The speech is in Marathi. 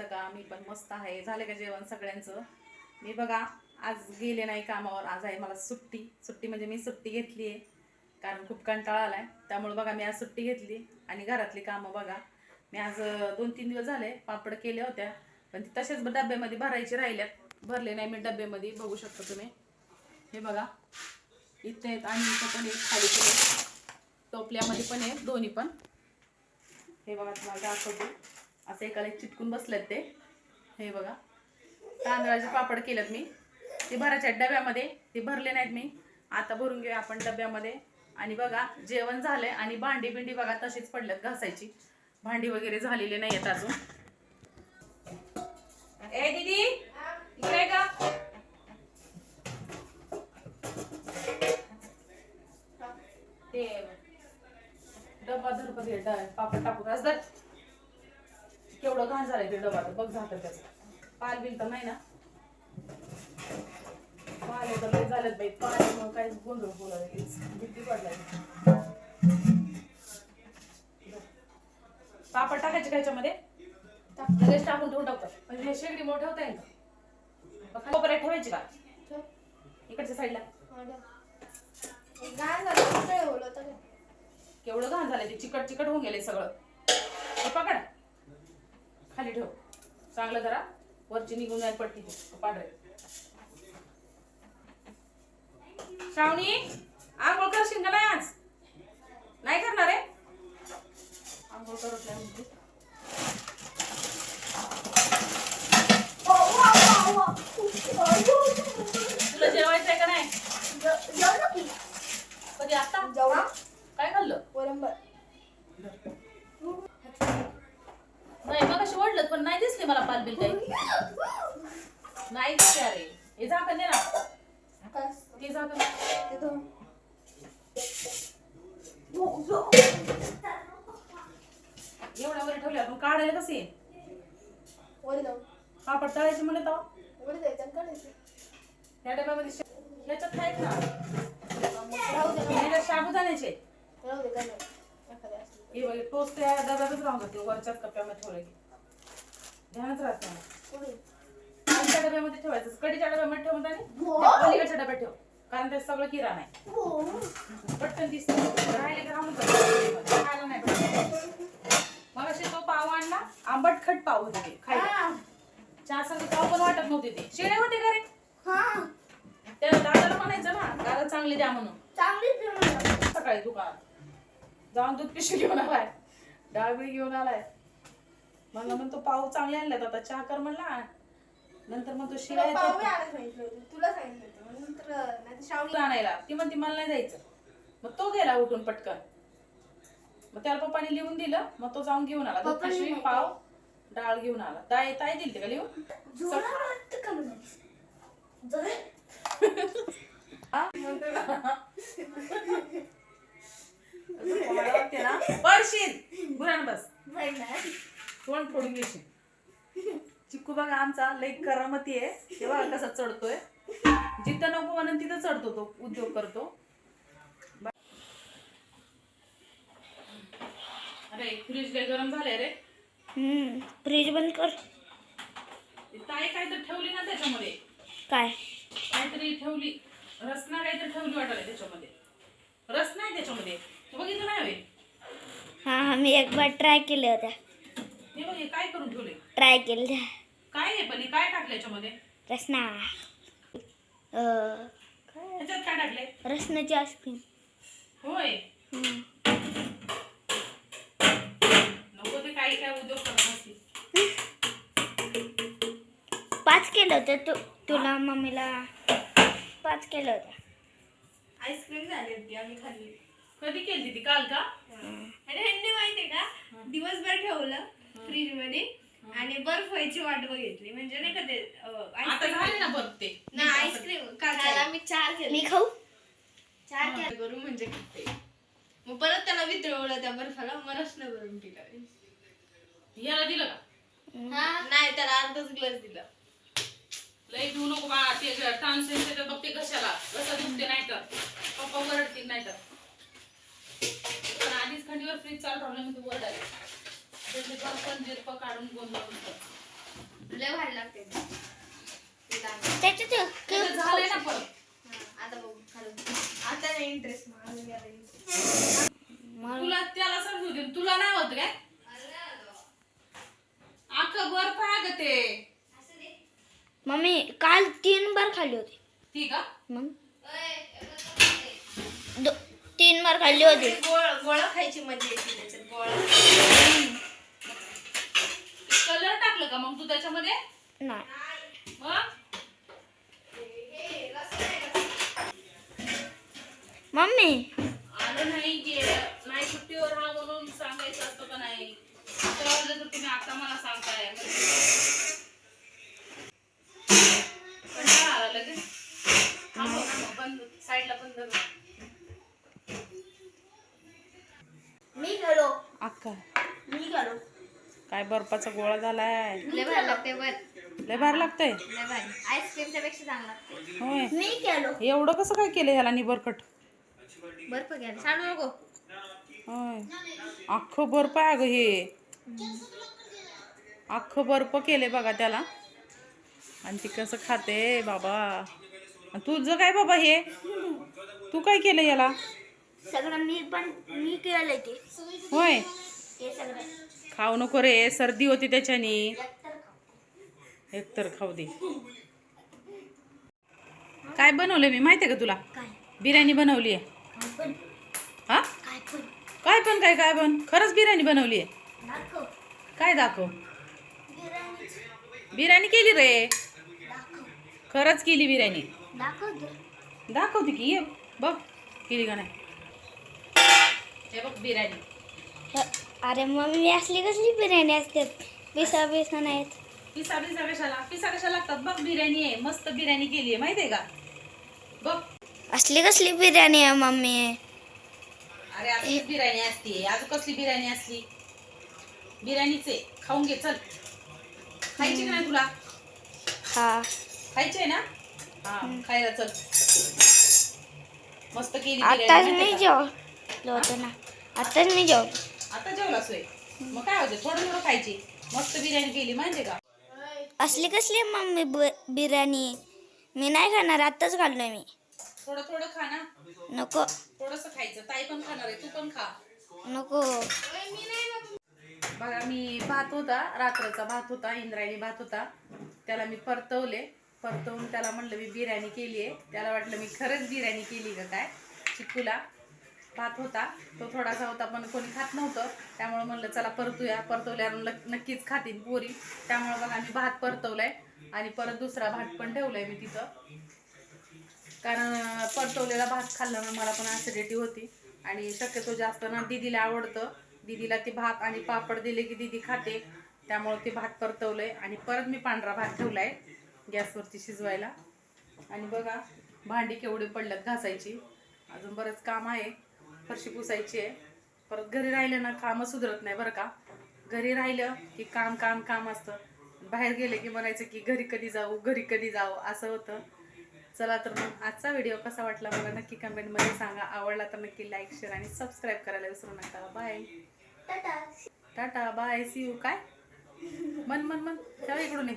मस्त का? मी पण मस्त आहे. झालं का जेवण सगळ्यांचं? मी बघा आज गेले नाही कामावर. आज आहे मला सुट्टी. सुट्टी म्हणजे मी सुट्टी घेतली आहे. कारण खूप कंटाळा आलाय. त्यामुळे बघा मी आज सुट्टी घेतली आणि घरातली कामं बघा. मी आज दोन तीन दिवस झाले पापड केल्या होत्या. पण ती तसेच डब्यामध्ये भरायचे राहिल्यात. भरले नाही मी डब्यामध्ये. बघू शकता तुम्ही. हे बघा. इथे आहेत आणि इथं पण एक खाली पण टोपल्यामध्ये पण आहे दोन्ही पण. हे बघा तुम्हाला दाखवतो. असं एकाला एक चिटकून बसलेत ते. हे बघा. तांदळाचे पापड केलेत मी. ते भरायच्या डब्यामध्ये. ते भरले नाहीत मी. आता भरून घेऊया आपण डब्यामध्ये. आणि बघा जेवण झालंय आणि भांडी बिंडी बघा तशीच पडल्यात घासायची. भांडी वगैरे झालेली नाही आहेत अजून. ए दीदी! इकडे का ते डबा धर घे पापड टाकू रस केवढं घाण झालंय ते डबा तर बघ झालं त्याचं. पाल बिल तर नाही ना? पाल तर लय झालेत बाई. पाण्यामुळे काय गोंधळ बोलावे भीती पडलाय पापड टाकायचे का याच्यामध्ये लगेच टाकून ठेवून टाकतात. म्हणजे हे शेगडी मोठं का मग कोपऱ्यात ठेवायची का? इकडच्या साईडला. केवढं घाण झालंय ते चिकट चिकट होऊन गेले सगळं. पकड. खाली ठेव. चांगलं जरा वरची निघून नाही पडती पांढरे. श्रावणी आंघोळ करशील का नाही आज? नाही करणार आहे? आंघोळ करत नाही म्हणते. तुला जेवायचंय का नाही? कधी आता? काय खाल्लं? नाही मग अशी ओढलं पण नाही दिसले मला पालबिल काही. नाही दिसले अरे. हे झाकण दे ना. ते झाकण एवढ्या वर ठेवले आपण काढायला कसे? पापड तळायचे म्हणे तर या डब्यामध्ये शे- ह्याच्यात काय ना. ह्याच्यात साबुदाण्याचे हे बघ टोस्ट त्या डब्यातच राहून जाते वरच्याच कप्प्यामध्ये ठेवलं की. ध्यानात राहत नाही. आमच्या डब्यामध्ये ठेवायचं कढीच्या डब्यामध्ये ठेवून आणि त्या पलीकडच्या डब्यात ठेव कारण ते सगळं किराण आहे. पटकन दिसतं. राहिले का राहून जातं. खायला नाही. मग असे तो पाव आणला आंबट खट पाव होते ते खायला. चहा संग पाव पण वाटत नव्हते ते. शिळे होते का रे? त्या दादाला म्हणायचं ना दादा चांगले द्या म्हणून. सकाळी दुकानात. जाऊन दूध पिशवी घेऊन आलाय. डाळबिळी घेऊन आलाय. म्हणलं म्हणतो पाव चांगले आणलेत आता चहा कर म्हणला. नंतर मग तो शिळा दूध आणायला. ती म्हणते मला नाही द्यायचं मग तो गेला उठून पटकन. मग त्याला पप्पाने लिहून दिलं. मग तो जाऊन घेऊन आला. दूध पप्पाने पिशवी नाही पाव डाळ घेऊन आला. ताई ताई दिली का लिहून? लई करामती आहे. ते बघा कसा चढतोय. जिथं नको म्हणून तिथं चढतो तो उद्योग करतो. अरे फ्रीज लय गरम झाले रे. फ्रीज बंद कर. ताई काहीतरी ठेवली ना त्याच्यामध्ये. काय? काहीतरी ठेवली. रसना काहीतरी ठेवली वाटायला त्याच्यामध्ये. रस नाही त्याच्यामध्ये. तू बघितलं नाही होय? हा हा मी एक बार ट्राय केल्या होत्या. हे बघ हे काय करून ठेवले ट्राय केल्या काय आहे पण काय टाकलं याच्यामध्ये? रसना. अं, ह्याच्यात काय टाकले रसनाची आईस्क्रीम. होय. नको ते काही काय उद्योग करत असतील पाच केलं होतं तू तुला मम्मीला. पाच केलं होतं. आईस्क्रीम झाली होती आम्ही खाल्ली. कधी केली ती? काल का? आणि ह्यांनी माहितीये का? दिवसभर ठेवलं फ्रीजमध्ये आणि बर्फ व्हायची वाट बघितली म्हणजे नाही का ते अं, आता ice cream- झाले ना बघ ते. ना आईस्क्रीम काल आम्ही चार केले मी खाऊ? चार केले करू म्हणजे खाते मग परत त्याला वितळवलं त्या बर्फाला मग रसनं भरून पिलं. याला दिलं का? नाही त्याला अर्धच ग्लास दिला. लई देऊ नको बा ते ट्रान्सलेट त्याच्यात बघते कशाला कसं दुखते नाही तर. पप्पा वरडतील नाही तर. पण आधीच खंडीवर फ्रीज चालू राहिलं म्हणजे वरडायला लय लागते. त्याच्यात आता इंटरेस्ट तुला त्याला समजू दे. तुला नाही होत काय? अख्खं बर पाग ते. मम्मी काल तीन बार खाल्ली होती. ती का मग तीन बार खाल्ली होती. गोळा खायची मजा येते त्याच्यात गोळा. का मग तू त्याच्यामध्ये? नाही. मग? मम्मी. आलं नाही नाही सुट्टीवर हा म्हणून सांगायचं असतं का नाही? तर तुम्ही आता मला सांगताय कंटाळा आला लगेच थांबव, थांबव, बंद साईडला बंद कर. मी गेलो अक्का मी गेलो काय बर्फाचा गोळा झालाय. लय भारी लागते लय भारी लागतंय? लय भारी. आईस्क्रीमच्या पेक्षा चांगला लागते होय. मी गेलो एवढं कसं काय केलं ह्याला निबरकट बर्फ घ्या सांडू नको. होय. अख्खं बर्फ आहे अगं हे. अख्खं बर्फ केले बघा त्याला. आणि ती कसं खाते बाबा. आणि तुझं काय बाबा हे? तू काय केलं याला सगळं मी पण मी केलं ते. होय. हे सगळं. खाऊ नको रे सर्दी होती त्याच्यानी. एकतर खाऊ. दे. काय बनवलं मी? माहिती आहे का तुला? बिर्याणी बनवली आहे काय पण हा काय पण काय पण काय पण. खरंच बिर्याणी बनवली आहे काय दाखव? बिर्याणी. केली रे. खरंच केली बिर्याणी. दाखवते की ये बघ. केली का नाही? हे बघ बिर्याणी. अरे मम्मी असली कसली बिर्याणी असते? पिसा पिसा नाहीत. पिसा पिसा कशाला? पिसा कशाला लागतात बघ बिर्याणी आहे मस्त बिर्याणी केली आहे माहिती आहे का? बघ. असली कसली बिर्याणी आहे मम्मी? अरे असली बिर्याणी असते? अजून कसली बिर्याणी असली बिर्याणीच आहे. खाऊन घे चल. खायची का नाही तुला? हा. खायची आहे ना? हा खायला चल. मस्त केली आताच मी? जेवलो होतो ना. आताच मी जेवलो. आता जेवला सोय मग काय होते? थोडं थोडं खायची. मस्त बिर्याणी केली माहितीये का? असली कसली आहे मम्मी बिर्याणी? मी नाही खाणार आत्ताच खाल्लोय मी. थोडं थोडं खा ना. नको. थोडस खायचं. ताई पण खाणार आहे तू पण खा. नको. बघा मी भात होता रात्रीचा भात होता इंद्रायणी भात होता. त्याला मी परतवले. परतवून त्याला म्हणलं मी बिर्याणी केली आहे त्याला वाटलं मी खरंच बिर्याणी केली का काय? चिक्कूला. भात होता तो थोडासा होता पण कोणी खात नव्हतं. त्यामुळे म्हणलं चला परतूया. परतवल्यावर नक्कीच खातील पोरी. त्यामुळे बघा मी भात परतवलाय आणि परत दुसरा भात पण ठेवलाय मी तिथं. कारण परतवलेला भात खाल्ला मला पण ॲसिडिटी होती. आणि शक्यतो जास्त ना दिदीला आवडतं. दीदीला ती भात आणि पापड दिले की दीदी खाते. त्यामुळे ते भात परतवलंय. आणि परत मी पांढरा भात ठेवलाय गॅसवरती शिजवायला. आणि बघा भांडी केवढी पडल्यात घासायची. अजून बरंच काम आहे. फरशी पुसायची आहे. परत घरी राहिलं ना कामं सुधरत नाही बरं का. घरी राहिलं की काम काम काम असतं. बाहेर गेले की म्हणायचं की घरी कधी जाऊ घरी कधी जाऊ असं होतं. चला तर मग आजचा व्हिडिओ कसा वाटला मला नक्की कमेंटमध्ये सांगा. आवडला तर नक्की लाईक शेअर आणि सबस्क्राईब करायला विसरू नका. Bye tata. Bye see you काय? मन मन मन. चला इकडून ये